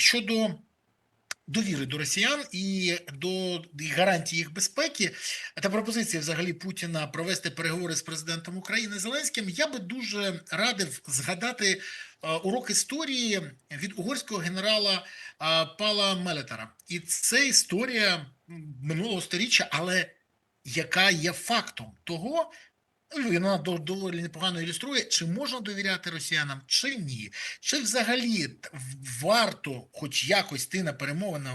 щодо довіри до росіян і до гарантії їх безпеки та пропозиція взагалі Путіна провести переговори з президентом України Зеленським, я би дуже радив згадати е, урок історії від угорського генерала е, Пала Мелетара. І це історія минулого сторіччя, але яка є фактом того. Ну, Вона доволі непогано ілюструє, чи можна довіряти росіянам, чи ні. Чи взагалі варто хоч якось йти на перемовини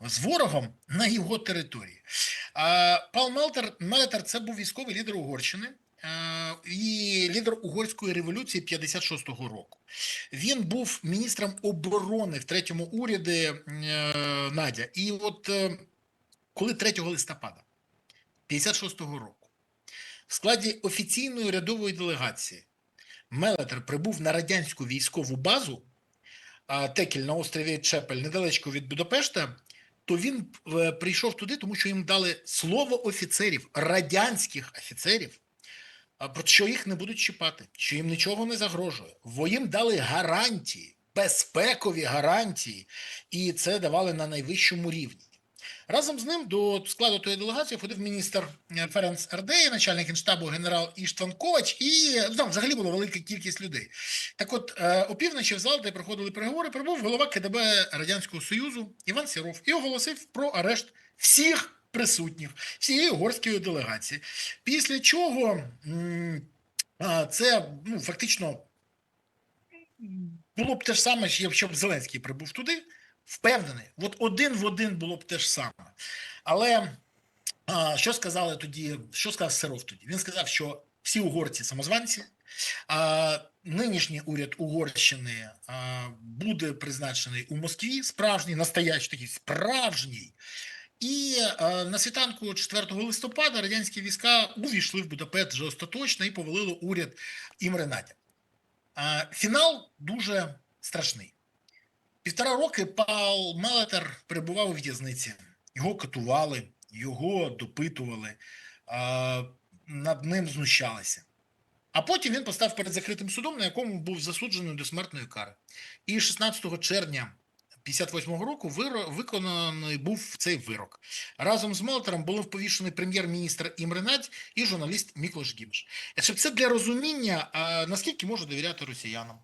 з ворогом на його території? А, Пал Мелтер, Мелетер це був військовий лідер Угорщини а, і лідер угорської революції 56-го року. Він був міністром оборони в третьому уряді е, Надя. І от е, коли 3 листопада 56-го року в складі офіційної рядової делегації Мелетер прибув на радянську військову базу Текель на острові Чепель, недалечко від Будапешта, то він е, прийшов туди, тому що їм дали слово офіцерів, радянських офіцерів, про що їх не будуть чіпати, що їм нічого не загрожує. Бо їм дали гарантії, безпекові гарантії, і це давали на найвищому рівні. Разом з ним до складу тої делегації входив міністр е, Ференц Ардеї, начальник генштабу генерал Іштван Ковач, і ну, там взагалі була велика кількість людей. Так от, е, опівночі в зал, де проходили переговори, прибув голова КДБ Радянського Союзу Іван Сіров і оголосив про арешт всіх присутніх, всієї угорської делегації. Після чого це ну, фактично було б те ж саме, якщо б Зеленський прибув туди, впевнений, от один в один було б те ж саме. Але а, що сказали тоді? Що сказав Сиров тоді? Він сказав, що всі угорці самозванці, а нинішній уряд Угорщини а, буде призначений у Москві, справжній, настоящий такий справжній. І е, на світанку 4 листопада радянські війська увійшли в Будапешт вже остаточно і повалили уряд Імре Надя. Е, фінал дуже страшний. Півтора роки Пал Мелетер перебував у в'язниці. Його катували, його допитували, над ним знущалися. А потім він постав перед закритим судом, на якому був засуджений до смертної кари. І 16 червня 58-го року виконаний був цей вирок. Разом з Мелтером були повішений прем'єр-міністр Імре Надь і журналіст Міклош Гімш. Щоб це для розуміння, наскільки можу довіряти росіянам.